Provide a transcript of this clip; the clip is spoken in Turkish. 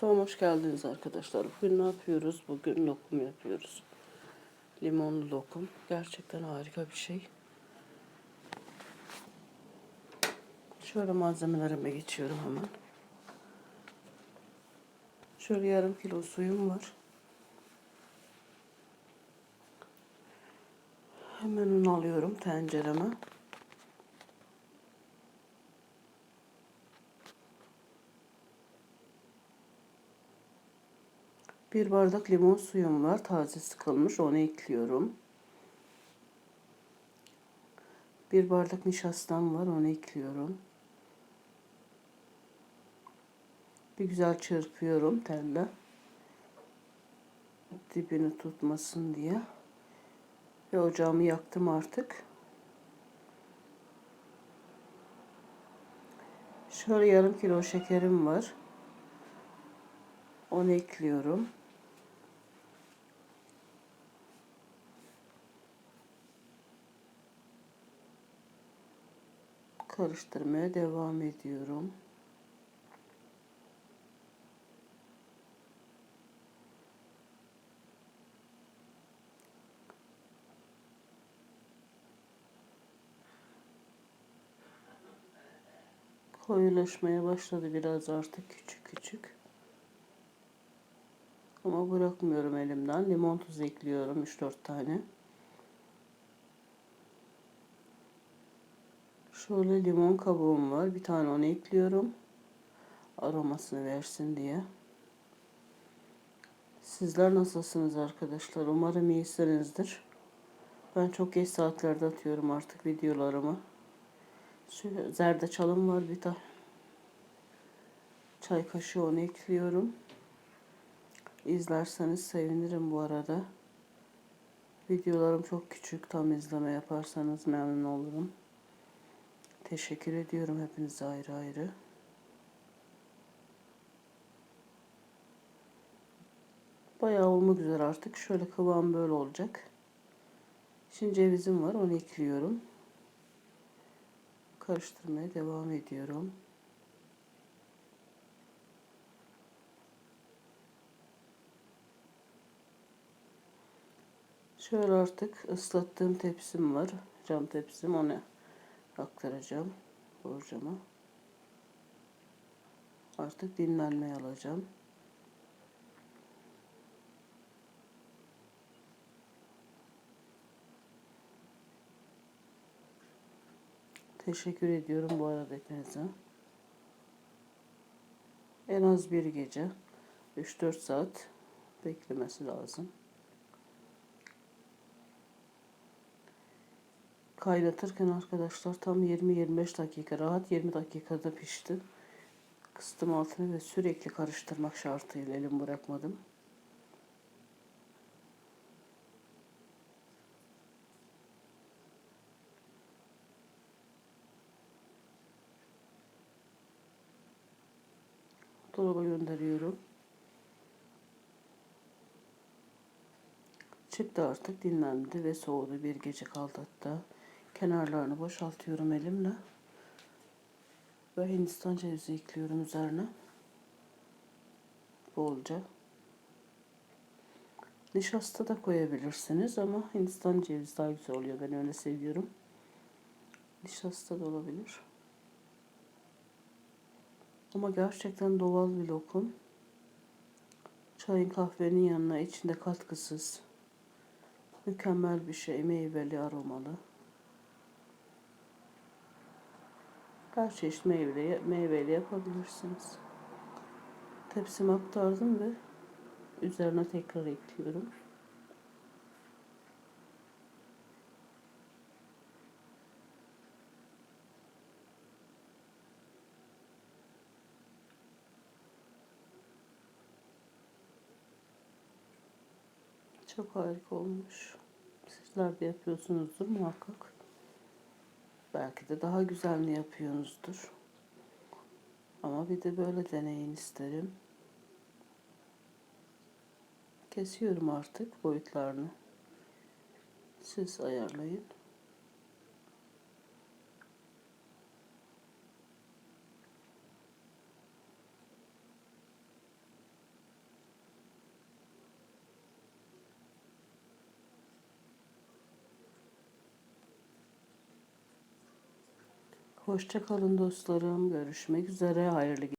Mutfağıma hoş geldiniz arkadaşlar. Bugün ne yapıyoruz? Bugün lokum yapıyoruz. Limonlu lokum. Gerçekten harika bir şey. Şöyle malzemelerime geçiyorum hemen. Şöyle yarım kilo suyum var. Hemen un alıyorum tencereme. Bir bardak limon suyum var. Taze sıkılmış. Onu ekliyorum. Bir bardak nişastam var. Onu ekliyorum. Bir güzel çırpıyorum telle. Dibini tutmasın diye. Ve ocağımı yaktım artık. Şöyle yarım kilo şekerim var. Onu ekliyorum. Karıştırmaya devam ediyorum. koyulaşmaya başladı biraz artık küçük küçük. Ama bırakmıyorum elimden. Limon tuzu ekliyorum 3-4 tane. Şöyle limon kabuğum var. Bir tane onu ekliyorum. Aromasını versin diye. Sizler nasılsınız arkadaşlar? Umarım iyisinizdir. Ben çok geç saatlerde atıyorum artık videolarımı. Şöyle zerdeçalım var bir tane. Çay kaşığı onu ekliyorum. İzlerseniz sevinirim bu arada. Videolarım çok küçük. Tam izleme yaparsanız memnun olurum. Teşekkür ediyorum hepinize ayrı ayrı. Bayağı olmak üzere artık. Şöyle kıvam böyle olacak. Şimdi cevizim var. Onu ekliyorum. Karıştırmaya devam ediyorum. Şöyle artık ıslattığım tepsim var. Cam tepsim. Onu aktaracağım borcama. Artık dinlenmeye alacağım. Teşekkür ediyorum bu arada hepinize. En az bir gece 3-4 saat beklemesi lazım. Kaynatırken arkadaşlar tam 20-25 dakika rahat 20 dakikada pişti. Kıstım altını ve sürekli karıştırmak şartıyla elim bırakmadım. Dolaba gönderiyorum. Çıktı artık dinlendi ve soğudu. Bir gece kaldı hatta. Kenarlarını boşaltıyorum elimle. Ve Hindistan cevizi ekliyorum üzerine. Bolca. Nişasta da koyabilirsiniz ama Hindistan cevizi daha güzel oluyor. Ben öyle seviyorum. Nişasta da olabilir. Ama gerçekten doğal bir lokum. Çayın kahvenin yanına içinde katkısız. Mükemmel bir şey. Meyveli, aromalı. Her çeşit meyveyle, meyveyle yapabilirsiniz. Tepsime aktardım ve üzerine tekrar ekliyorum. Çok harika olmuş. Sizler de yapıyorsunuzdur muhakkak. Belki de daha güzelini yapıyorsunuzdur. Ama bir de böyle deneyin isterim. Kesiyorum artık boyutlarını. Siz ayarlayın. Hoşça kalın dostlarım. Görüşmek üzere. Hayırlı